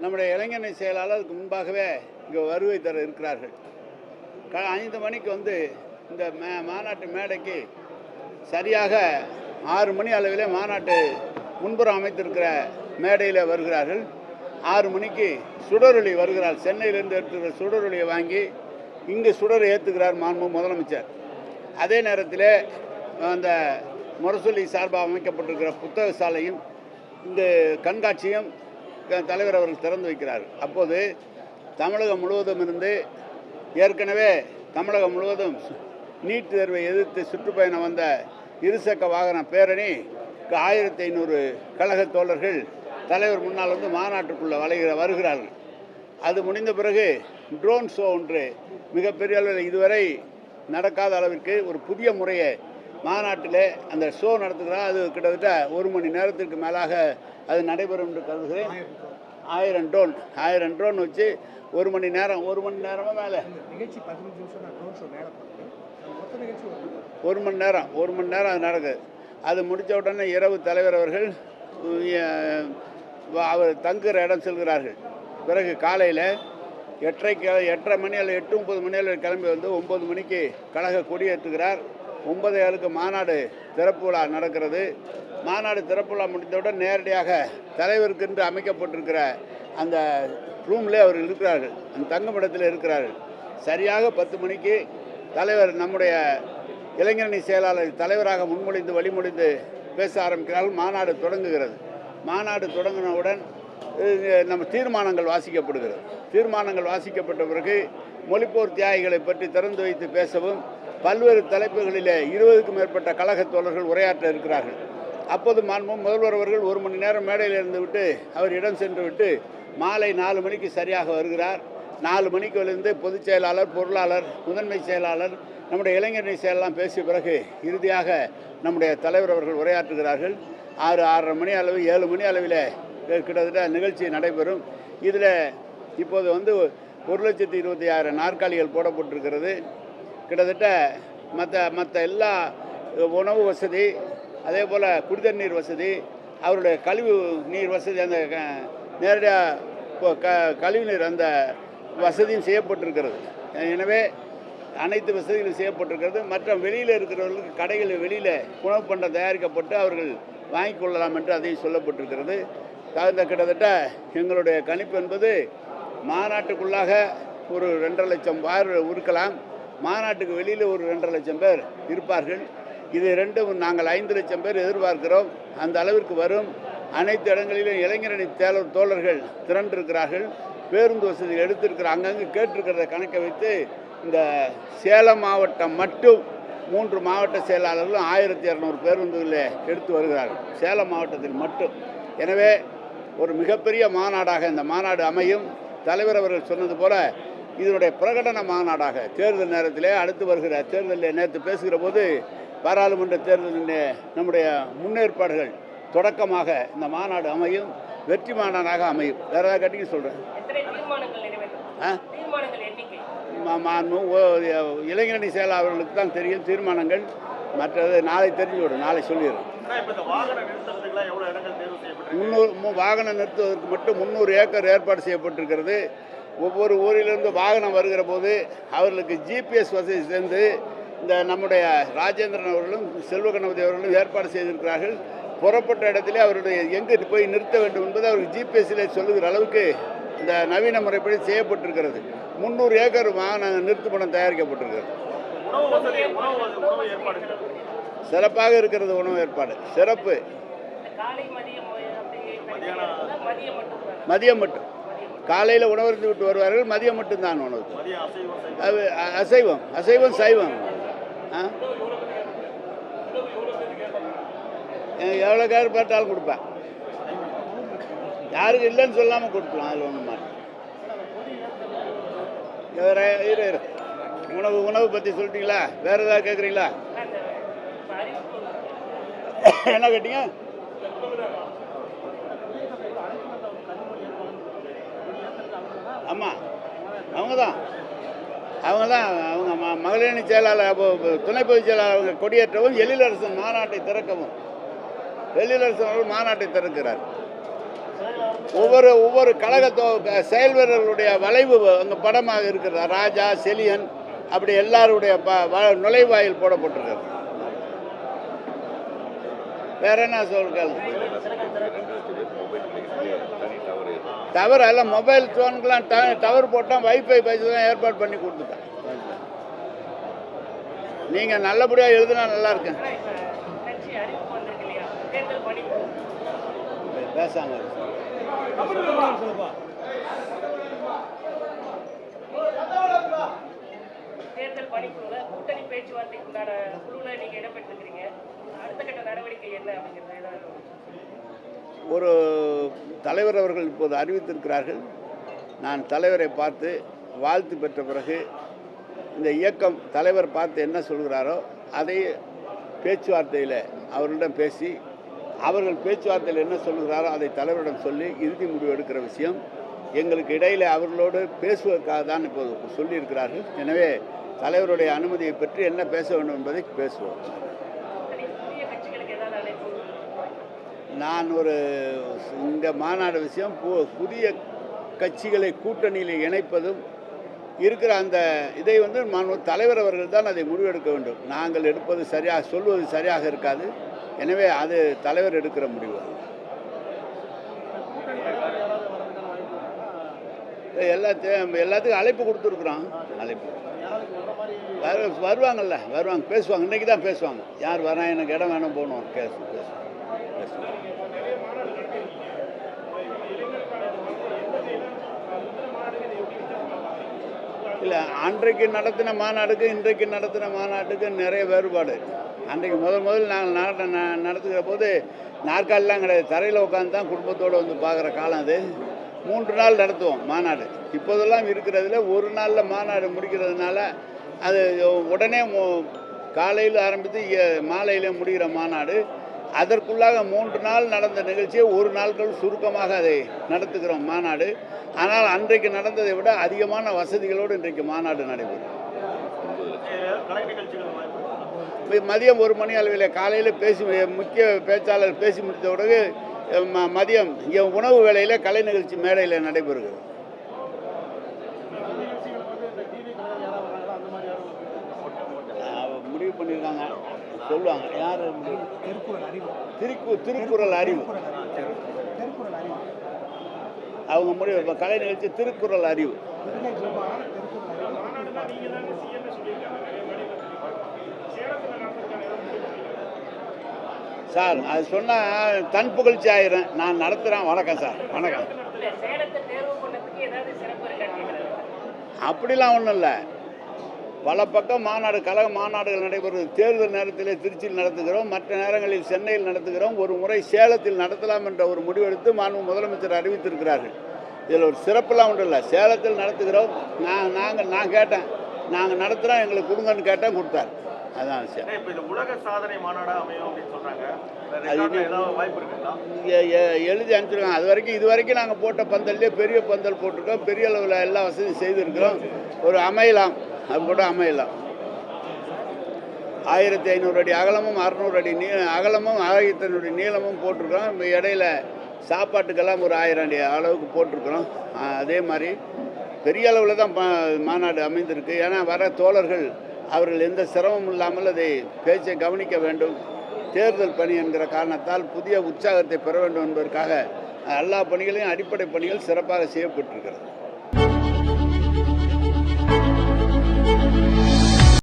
நம்முடைய இளைஞரணி செயலாளருக்கு முன்பாகவே இங்கே வருகை தர இருக்கிறார்கள். க ஐந்து மணிக்கு வந்து இந்த மே மாநாட்டு மேடைக்கு சரியாக ஆறு மணி அளவிலே மாநாட்டு முன்புறம் அமைத்திருக்கிற மேடையில் வருகிறார்கள். ஆறு மணிக்கு சுடரொளி வருகிறார். சென்னையிலிருந்து எடுத்துக்கிற சுடரொலியை வாங்கி இங்கு சுடர் ஏற்றுகிறார் மாண்பு முதலமைச்சர். அதே நேரத்தில் அந்த முரசொலி சார்பாக அமைக்கப்பட்டிருக்கிற புத்தக சாலையும் இந்த கண்காட்சியும் தலைவர் அவர்கள் திறந்து வைக்கிறார். அப்போது தமிழகம் முழுவதும் இருந்து ஏற்கனவே தமிழகம் முழுவதும் நீட் தேர்வை எதிர்த்து சுற்றுப்பயணம் வந்த இருசக்க வாகன பேரணி ஆயிரத்தி ஐநூறு கழக தோழர்கள் தலைவர் முன்னால் வந்து மாநாட்டுக்குள்ளே வளைகிற வருகிறார்கள். அது முடிந்த பிறகு ட்ரோன் ஷோ ஒன்று மிகப்பெரிய அளவில் இதுவரை நடக்காத அளவிற்கு ஒரு புதிய முறையை மாநாட்டில் அந்த ஷோ நடத்துகிறார். அது கிட்டத்தட்ட ஒரு மணி நேரத்திற்கு மேலாக அது நடைபெறும் என்று கருதுகிறேன். ஆயிரம் ட்ரோன் ஆயிரம் ட்ரோன் வச்சு ஒரு மணி நேரம் ஒரு மணி நேரமா மேலே நிகழ்ச்சி பதினஞ்சு நிமிஷம் ஒரு மணி நேரம். ஒரு மணி நேரம் அது நடக்குது. அது முடித்த உடனே இரவு தலைவர் அவர்கள் அவர் தங்குகிற இடம் செல்கிறார்கள். பிறகு காலையில் எட்டரைக்கு எட்டரை மணி அல்லது எட்டு முப்பது மணி அளவில் கிளம்பி வந்து ஒம்பது மணிக்கு கழக கொடியேற்றுகிறார். ஒன்பது ஏழுக்கு மாநாடு திறப்பு விழா நடக்கிறது. மாநாடு திறப்புலா முடிந்தவுடன் நேரடியாக தலைவருக்கென்று அமைக்கப்பட்டிருக்கிற அந்த ரூம்லே அவர் இருக்கிறார்கள். அந்த தங்குமிடத்தில் இருக்கிறார்கள். சரியாக பத்து மணிக்கு தலைவர் நம்முடைய இளைஞரணி செயலாளர் தலைவராக முன்மொழிந்து வழிமொழிந்து பேச ஆரம்பிக்கிறார்கள். மாநாடு தொடங்குகிறது. மாநாடு தொடங்கினவுடன் நம்ம தீர்மானங்கள் வாசிக்கப்படுகிறது. தீர்மானங்கள் வாசிக்கப்பட்ட பிறகு மொழிப்போர் தியாகிகளை பற்றி திறந்து வைத்து பேசவும் பல்வேறு தலைப்புகளிலே இருபதுக்கும் மேற்பட்ட கழக தோழர்கள் உரையாற்ற இருக்கிறார்கள். அப்போது மாண்பும் முதல்வர் அவர்கள் ஒரு மணி நேரம் மேடையில் இருந்து விட்டு அவர் இடம் சென்று விட்டு மாலை நாலு மணிக்கு சரியாக வருகிறார். நாலு மணிக்கு இருந்து பொதுச் செயலாளர் பொருளாளர் முதன்மை செயலாளர் நம்முடைய இளைஞரணி செயலெல்லாம் பேசிய பிறகு இறுதியாக நம்முடைய தலைவர் அவர்கள் உரையாற்றுகிறார்கள். ஆறு ஆறரை மணி அளவு ஏழு மணி அளவில் கிட்டத்தட்ட நிகழ்ச்சி நடைபெறும். இதில் இப்போது வந்து ஒரு லட்சத்தி இருபத்தி ஆறு நாற்காலிகள் போடப்பட்டிருக்கிறது. கிட்டத்தட்ட மற்ற மற்ற எல்லா உணவு வசதி அதே போல் குடிதண்ணீர் நீர் வசதி அவருடைய கழிவு நீர் வசதி அந்த நேரடியாக க கழிவுநீர் அந்த வசதியும் செய்யப்பட்டிருக்கிறது. எனவே அனைத்து வசதிகளும் செய்யப்பட்டிருக்கிறது. மற்ற வெளியில் இருக்கிறவர்களுக்கு கடைகளில் வெளியில் உணவு பண்ண தயாரிக்கப்பட்டு அவர்கள் வாங்கிக் கொள்ளலாம் என்று அதையும் சொல்லப்பட்டிருக்கிறது. தகுந்த கிட்டத்தட்ட எங்களுடைய கணிப்பு என்பது மாநாட்டுக்குள்ளாக ஒரு ரெண்டரை லட்சம் பேர் இருக்கலாம் மாநாட்டுக்கு வெளியில் ஒரு ரெண்டரை லட்சம் பேர் இருப்பார்கள். இது ரெண்டும் நாங்கள் ஐந்து லட்சம் பேர் எதிர்பார்க்கிறோம். அந்த அளவிற்கு வரும். அனைத்து இடங்களிலும் இளைஞரணி தேலர் தோழர்கள் திரண்டிருக்கிறார்கள். பேருந்து வசதி எடுத்திருக்கிற அங்கங்கே கேட்டிருக்கிறத கணக்கை வைத்து இந்த சேலம் மாவட்டம் மட்டும் மூன்று மாவட்ட செயலாளர்களும் ஆயிரத்தி இரநூறு பேருந்துகளில் எடுத்து வருகிறார்கள். சேலம் மாவட்டத்தில் மட்டும். எனவே ஒரு மிகப்பெரிய மாநாடாக இந்த மாநாடு அமையும். தலைவர் அவர்கள் சொன்னது போல இதனுடைய பிரகடன மாநாடாக தேர்தல் நேரத்திலே அடுத்து வருகிற தேர்தலில் நேற்று பேசுகிற போது பாராளுமன்ற தேர்தலின் நம்முடைய முன்னேற்பாடுகள் தொடக்கமாக இந்த மாநாடு அமையும் வெற்றி மாநாடாக அமையும். வேற ஏதாவது கட்டிங்க சொல்கிறேன் இளைஞரணி செயலாளர்களுக்கு தான் தெரியும் தீர்மானங்கள். மற்றது நாளை தெரிஞ்சுவிடும். நாளை சொல்லிடுறோம். முந்நூறு மு- வாகனம் நிறுத்துவதற்கு மட்டும் முந்நூறு ஏக்கர் ஏற்பாடு செய்யப்பட்டிருக்கிறது. ஒவ்வொரு ஊரிலிருந்து வாகனம் வருகிற போது அவர்களுக்கு ஜிபிஎஸ் வசதி சேர்ந்து இந்த நம்முடைய ராஜேந்திரன் அவர்களும் செல்வ கணபதி அவர்களும் ஏற்பாடு செய்திருக்கிறார்கள். புறப்பட்ட இடத்திலே அவருடைய எங்கு போய் நிறுத்த வேண்டும் என்பது அவருக்கு ஜிபிஎஸ்ஸில் சொல்லுகிற அளவுக்கு இந்த நவீன முறைப்படி செய்யப்பட்டிருக்கிறது. முந்நூறு ஏக்கர் வாகன நிறுத்துப்படம் தயாரிக்கப்பட்டிருக்கிறது. சிறப்பாக இருக்கிறது உணவு ஏற்பாடு. சிறப்பு. மதியம் மட்டும். காலையில் உணவருந்து விட்டு வருவார்கள் மதியம் மட்டும்தான் உணவு. அது அசைவம் அசைவம் சைவம். எவ்வளோ கேர் பார்த்தாலும் கொடுப்பேன். யாருக்கு இல்லைன்னு சொல்லாமல் கொடுக்கலாம் அதில் ஒன்று மாதிரி இரு இரு உணவு உணவு பற்றி சொல்லிட்டீங்களா? வேறு ஏதாவது கேட்குறீங்களா என்ன கேட்டீங்க? ஆமாம் அவங்க தான் அவங்க தான் அவங்க ம மகளிரணி செயலாளர் துணை பொதுச் செயலாளர் அவங்க கொடியேற்றவும் எழிலரசன் மாநாட்டை திறக்கவும். எழிலரசன் அவர்கள் மாநாட்டை திறக்கிறார். ஒவ்வொரு ஒவ்வொரு கழகத்தோ செயல் வீரர்களுடைய வளைவு அங்கே படமாக இருக்கிறார் ராஜா செலியன் அப்படி எல்லாருடைய ப வ- நுழைவாயில் போடப்பட்டிருக்கிறது. வேற என்ன சொல்றது? டவர் அல்ல மொபைல் ஃபோனுக்கெல்லாம் டவர் போட்டால் வைஃபை பேசி தான் ஏற்பாடு பண்ணி கொடுத்துட்டேன். நீங்கள் நல்லபடியாக எழுதுனா நல்லா இருக்கேன் பேசாங்க தேர்தல் பணிக்குழுல கூட்டணி பேச்சுவார்த்தைக்கு உண்டான குழுல நீங்க இடம்பெற்றிருக்கிறீங்க ஒரு தலைவர் அவர்கள் இப்போது அறிவித்திருக்கிறார்கள். நான் தலைவரை பார்த்து வாழ்த்து பெற்ற பிறகு இந்த இயக்கம் தலைவர் பார்த்து என்ன சொல்கிறாரோ அதை பேச்சுவார்த்தையில் அவர்களிடம் பேசி அவர்கள் பேச்சுவார்த்தையில் என்ன சொல்கிறாரோ அதை தலைவரிடம் சொல்லி இறுதி முடிவு எடுக்கிற விஷயம். எங்களுக்கு இடையில் அவர்களோடு பேசுவதற்காக தான் இப்போது சொல்லியிருக்கிறார்கள். எனவே தலைவருடைய அனுமதியை பற்றி என்ன பேச வேண்டும் என்பதை பேசுவோம் கூட்டணி புதிய கட்சிகளுக்கு ஏதாவது அழைப்பு நான் ஒரு இந்த மாநாடு விஷயம் புதிய கட்சிகளை கூட்டணியில் இணைப்பதும் இருக்கிற அந்த இதை வந்து மாண்பு தலைவர் அவர்கள் தான் அதை முடிவெடுக்க வேண்டும். நாங்கள் எடுப்பது சரியாக சொல்வது சரியாக இருக்காது. எனவே அது தலைவர் எடுக்கிற முடிவு எல்லாத்தையும் எல்லாத்துக்கும் அழைப்பு கொடுத்துருக்குறோம். அழைப்பு. வருவாங்கல்ல வருவாங்க பேசுவாங்க இன்னைக்கு தான் பேசுவாங்க. யார் வரா எனக்கு இடம் வேணும் போகணும் பேசு பேசு. பேசுவாங்க இல்லை அன்றைக்கு நடத்தின மாநாடுக்கு இன்றைக்கு நடத்தின மாநாட்டுக்கு நிறைய வேறுபாடு. அன்றைக்கு முதல் முதல் நாங்கள் நாட்டை ந- நடத்துகிற போது நாற்காலிலாம் கிடையாது. தரையில் உட்காந்து தான் குடும்பத்தோடு வந்து பார்க்குற காலம் அது. மூன்று நாள் நடத்துவோம் மாநாடு. இப்போதெல்லாம் இருக்கிறதுல ஒரு நாளில் மாநாடு முடிக்கிறதுனால அது உடனே காலையில் ஆரம்பித்து மாலையில் முடிகிற மாநாடு. அதற்குள்ளாக மூன்று நாள் நடந்த நிகழ்ச்சியை ஒரு நாட்கள் சுருக்கமாக அதை நடத்துகிறோம் மாநாடு. ஆனால் அன்றைக்கு நடந்ததை விட அதிகமான வசதிகளோடு இன்றைக்கு மாநாடு நடைபெறும். மதியம் ஒரு மணி அளவில் காலையில் பேசி முக்கிய பேச்சாளர் பேசி முடித்த பிறகு மதியம் உணவு வேலையில் கலை நிகழ்ச்சி மேடையில் நடைபெறுகிறது. சொல்லுவாங்க. யார்? திருக்குறள் அறிவு. திருக்கு திருக்குறள் அறிவு. திருக்குறள் அறிவு. அவங்க முடிவு இப்ப கலை நிகழ்ச்சி திருக்குறள் அறிவு. சார் அது சொன்னால் தன் புகழ்ச்சி ஆயிரும். நான் நடத்துகிறேன் வணக்கம் சார். வணக்கம். அப்படிலாம் ஒன்றும் இல்லை. பல பக்கம் மாநாடு கழக மாநாடுகள் நடைபெறுது தேர்தல் நேரத்தில் திருச்சியில் நடத்துகிறோம். மற்ற நேரங்களில் சென்னையில் நடத்துகிறோம். ஒரு முறை சேலத்தில் நடத்தலாம் என்ற ஒரு முடிவெடுத்து மாண்பு முதலமைச்சர் அறிவித்திருக்கிறார்கள். இதில் ஒரு சிறப்புலாம் ஒன்றும் இல்லை. சேலத்தில் நடத்துகிறோம். நான் நாங்கள் நான் கேட்டேன். நாங்கள் நடத்துகிறோம் எங்களுக்கு கொடுங்கன்னு கேட்டேன் கொடுத்தார். அதான் விஷயம். இப்ப இது உலக சாதனை மாநாடா அமையும் அப்படின்னு எ- எழுதி அனுப்பிச்சிருக்காங்க. அது வரைக்கும் இது வரைக்கும் நாங்கள் போட்ட பந்தல்லே பெரிய பந்தல் போட்டிருக்கோம். பெரிய அளவில் எல்லா வசதியும் செய்திருக்கிறோம். ஒரு அமையலாம். அது கூட அமையலாம் ஆயிரத்தி ஐநூறு அடி அகலமும் அறநூறு அடி நீ அகலமும் ஆயிரத்தி ஐநூறு நீளமும் போட்டிருக்கிறோம். இப்போ இடையில சாப்பாட்டுக்கெல்லாம் ஒரு ஆயிரம் அடி அளவுக்கு போட்டிருக்கிறோம். அதே மாதிரி பெரிய அளவில் தான் மாநாடு அமைந்திருக்கு. ஏன்னா வர தோழர்கள் அவர்கள் எந்த சிரமமும் இல்லாமல் அதை பேச்சை கவனிக்க வேண்டும். தேர்தல் பணி என்கிற காரணத்தால் புதிய உற்சாகத்தை பெற வேண்டும் என்பதற்காக எல்லா பணிகளையும் அடிப்படை பணிகள் சிறப்பாக செய்யப்பட்டிருக்கிறது.